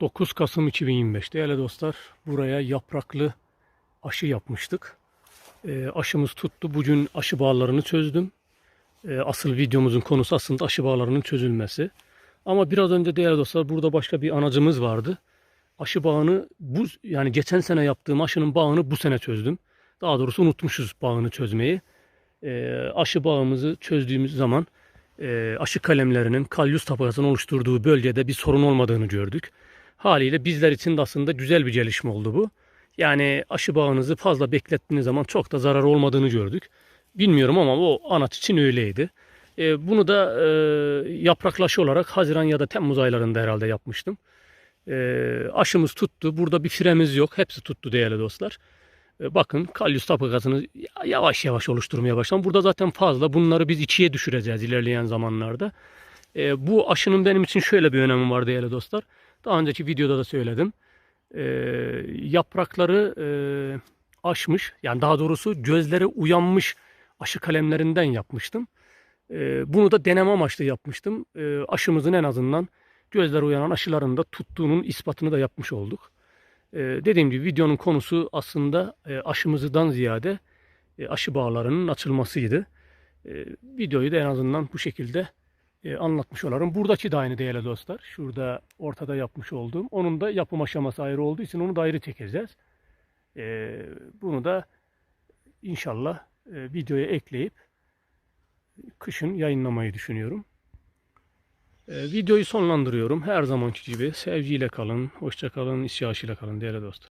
9 Kasım 2025 değerli dostlar buraya yapraklı aşı yapmıştık. Ee, aşımız tuttu. Bugün aşı bağlarını çözdüm. Ee, asıl videomuzun konusu aslında aşı bağlarının çözülmesi. Ama biraz önce değerli dostlar burada başka bir anacımız vardı. Aşı bağını bu yani geçen sene yaptığım aşının bağını bu sene çözdüm. Daha doğrusu unutmuşuz bağını çözmeyi. Ee, aşı bağımızı çözdüğümüz zaman e, aşı kalemlerinin kalyus tabakasını oluşturduğu bölgede bir sorun olmadığını gördük. Haliyle bizler için de aslında güzel bir gelişme oldu bu. Yani aşı bağınızı fazla beklettiğiniz zaman çok da zarar olmadığını gördük. Bilmiyorum ama o anaç için öyleydi. E, bunu da e, yapraklaşı olarak Haziran ya da Temmuz aylarında herhalde yapmıştım. E, aşımız tuttu. Burada bir firemiz yok. Hepsi tuttu değerli dostlar. E, bakın kalyus tabakasını yavaş yavaş oluşturmaya başladım. Burada zaten fazla. Bunları biz ikiye düşüreceğiz ilerleyen zamanlarda. E, bu aşının benim için şöyle bir önemi var değerli dostlar. Daha önceki videoda da söyledim. E, yaprakları e, aşmış, yani daha doğrusu gözleri uyanmış aşı kalemlerinden yapmıştım. E, bunu da deneme amaçlı yapmıştım. E, aşımızın en azından gözleri uyanan aşıların da tuttuğunun ispatını da yapmış olduk. E, dediğim gibi videonun konusu aslında e, aşımızdan ziyade e, aşı bağlarının açılmasıydı. E, videoyu da en azından bu şekilde e, anlatmış olalım. Buradaki de aynı değerli dostlar. Şurada ortada yapmış olduğum. Onun da yapım aşaması ayrı olduğu için onu da ayrı çekeceğiz. E, bunu da inşallah e, videoya ekleyip kışın yayınlamayı düşünüyorum. Videoyu sonlandırıyorum. Her zamanki gibi sevgiyle kalın, hoşça kalın, isyasıyla kalın değerli dostlar.